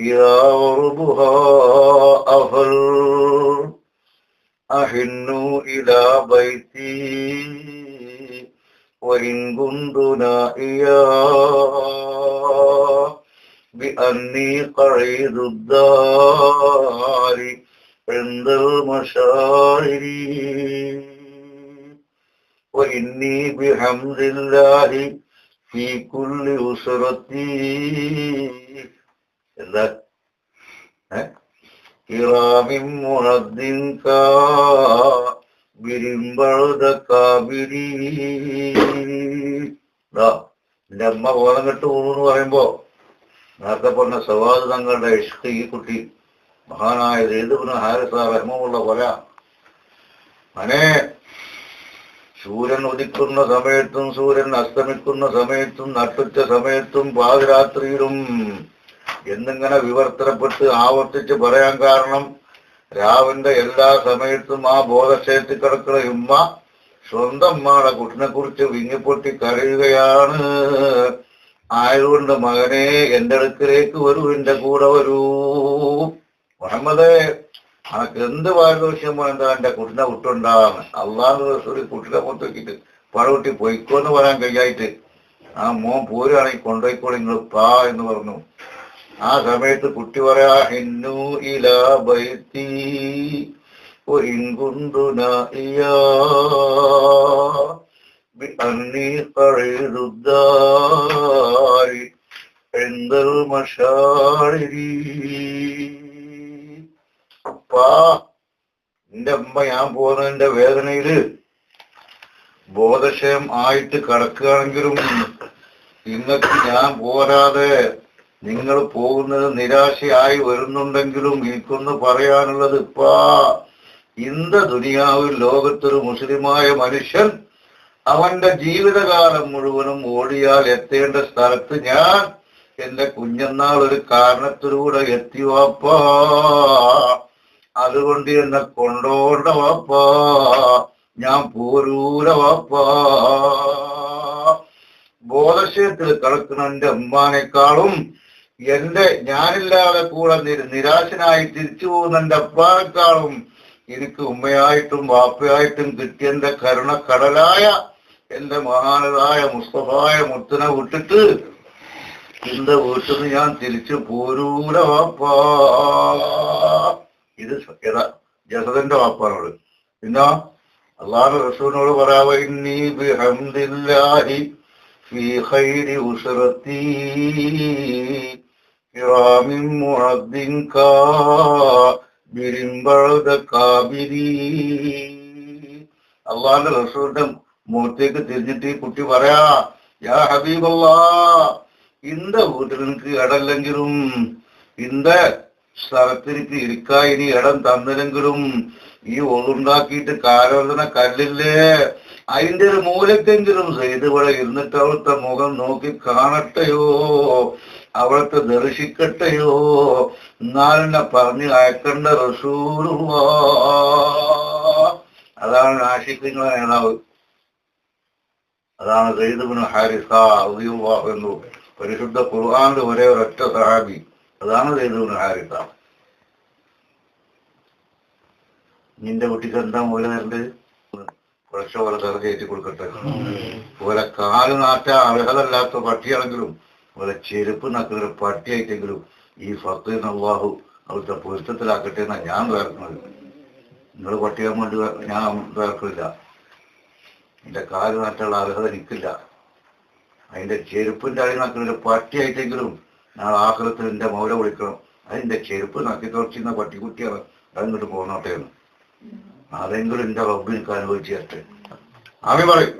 إذا غربها أفل أحن إلى بيتي. وإن كنت نائيا بأني قعيد الدار عند المشاعر. وإني بحمد الله في كل أسرتي. എന്താ? ഏ? കിറാമിൻ മുഹദ്ദിൻ കാബിരി. അമ്മ ബോധം കെട്ട് പോകുന്നു പറയുമ്പോ നേരത്തെ പറഞ്ഞ സവാദ് തങ്ങളുടെ ഇഷ്ട ഈ കുട്ടി മഹാനായ ദൈതുബിന് ഹാരിസ റഹ്മുള്ള കൊല. മനെ സൂര്യൻ ഉദിക്കുന്ന സമയത്തും സൂര്യൻ അസ്തമിക്കുന്ന സമയത്തും നട്ടുച്ച സമയത്തും പാതിരാത്രിയിലും എന്നിങ്ങനെ വിവർത്തനപ്പെട്ട് ആവർത്തിച്ച് പറയാൻ കാരണം രാവിന്റെ എല്ലാ സമയത്തും ആ ബോധക്ഷയത്തിൽ കിടക്കുന്ന ഉമ്മ സ്വന്തം കുട്ടിനെ കുറിച്ച് വിങ്ങിപ്പൊട്ടി കരയുകയാണ്. ആയതുകൊണ്ട് മകനെ എന്റെ അടുക്കിലേക്ക് വരൂ എന്റെ കൂടെ വരൂ. മുഹമ്മദേ അനക്ക് എന്ത് പാരിതോഷ്യം എന്താ എന്റെ കുട്ടിനെ വിട്ടുണ്ടാവാന്ന് അള്ളാഹ് ദിവസം കുട്ടിനെ പുറത്തേക്കിട്ട് പഴകുട്ടി പൊയ്ക്കോന്ന് പറയാൻ കഴിയായിട്ട് ആ മോൻ പോരുകയാണെങ്കിൽ കൊണ്ടുപോയിക്കോളി നിങ്ങൾ പാ എന്ന് പറഞ്ഞു. ആ സമയത്ത് കുട്ടി പറയാ ഇന്നു ഇല ബൈത്തി وإن كنت نائيا بأني قعيد الدار عند المشاعر അപ്പാ എന്റെ അമ്മ ഞാൻ പോകുന്നതിന്റെ വേദനയില് ബോധക്ഷയം ആയിട്ട് കിടക്കുകയാണെങ്കിലും നിങ്ങൾക്ക് ഞാൻ പോരാതെ നിങ്ങൾ പോകുന്നത് നിരാശയായി വരുന്നുണ്ടെങ്കിലും എനിക്കൊന്ന് പറയാനുള്ളത് ഇപ്പാ ഇന്ത ദുനിയാവിൽ ലോകത്തൊരു മുസ്ലിമായ മനുഷ്യൻ അവന്റെ ജീവിതകാലം മുഴുവനും ഓടിയാൽ എത്തേണ്ട സ്ഥലത്ത് ഞാൻ എന്റെ കുഞ്ഞന്നാൾ ഒരു കാരണത്തിലൂടെ എത്തി വാപ്പാ. അതുകൊണ്ട് എന്നെ കൊണ്ടോണ്ട വാപ്പാ. ഞാൻ പോരൂല വാപ്പാ. ബോധശയത്തിൽ കിടക്കുന്ന എന്റെ അമ്മാനേക്കാളും എന്റെ ഞാനില്ലാതെ കൂടെ നിരാശനായി തിരിച്ചു പോകുന്ന എന്റെ അപ്പാനേക്കാളും എനിക്ക് ഉമ്മയായിട്ടും വാപ്പയായിട്ടും കിട്ടിയ എന്റെ കരുണക്കടലായ എന്റെ മഹാനായ മുസ്തഫായ മുത്തനെ വിട്ടിട്ട് എന്റെ വീട്ടിൽ നിന്ന് ഞാൻ തിരിച്ചു പോരൂല വാപ്പാ. ഇത് ജസദന്റെ വാപ്പാനോട്. പിന്നെ അള്ളാഹു റസൂലിനോട് പറയാവ ബിഹംദില്ലാഹി ഫീ ഖൈരി كرام معد كابر بعد كابري അള്ളാന്റെ റസൂലിന്റെ മുഖത്തേക്ക് തിരിഞ്ഞിട്ട് ഈ കുട്ടി പറയാ യാ ഹബീബല്ലാ ഇന്ത വീട്ടിൽ എനിക്ക് ഇടല്ലെങ്കിലും ഇന്ത സ്ഥലത്തിരിക്ക് ഇരിക്കാ ഇനി ഇടം തന്നില്ലെങ്കിലും ഈ ഒതുണ്ടാക്കിയിട്ട് കാലോചന കല്ലില്ലേ അതിന്റെ ഒരു മൂലക്കെങ്കിലും ചെയ്ത് ഇവിടെ ഇരുന്നിട്ട് അവിടുത്തെ മുഖം നോക്കി കാണട്ടെയോ? അവിടുത്തെ ദർശിക്കട്ടെയോ? എന്നാലെന്നെ പറഞ്ഞ് അയക്കണ്ട റസൂലുള്ള. അതാണ് ആഷിഖിങ്ങളെ നേതാവ്. അതാണ് സൈദുബിന് ഹാരിസ എന്നു പരിശുദ്ധ കുർഹാന്റെ ഒരേ ഒരൊറ്റ സഹാബി. അതാണ് സൈദുബിന് ഹാരിസ. നിന്റെ കുട്ടിക്ക് എന്താ മൂല തരണ്ട് കുറച്ച് പോലെ തറ കയറ്റി കൊടുക്കട്ടെ ഓരെ കാൽ നാട്ട അർഹതല്ലാത്ത പട്ടിയാണെങ്കിലും ഓരെ ചെരുപ്പ് നക്കുന്ന പട്ടിയായിട്ടെങ്കിലും ഈ ഫത്ത് അള്ളാഹു അവിടുത്തെ പൊരുത്തത്തിലാക്കട്ടെ എന്നാ ഞാൻ വേർക്കുന്നത്. നിങ്ങൾ പട്ടിയാൻ വേണ്ടി ഞാൻ വേർക്കില്ല എന്റെ കാൽ നാട്ടുള്ള അർഹത എനിക്കില്ല. അതിന്റെ ചെരുപ്പിന്റെ അടി നക്കുന്ന പട്ടിയായിട്ടെങ്കിലും നാളെ ആഹ്ലത്തിൽ എന്റെ മൗല വിളിക്കണം. അതിന്റെ ചെരുപ്പ് നക്കി തുറച്ചിരുന്ന പട്ടിക്കുട്ടിയാണ്. അതിങ്ങോട്ട് പോന്നോട്ടെ അതെങ്കിലും എന്റെ റബ്ബ് എനിക്ക് അനുഭവിച്ചു തരട്ടെ? ആമി പറയും.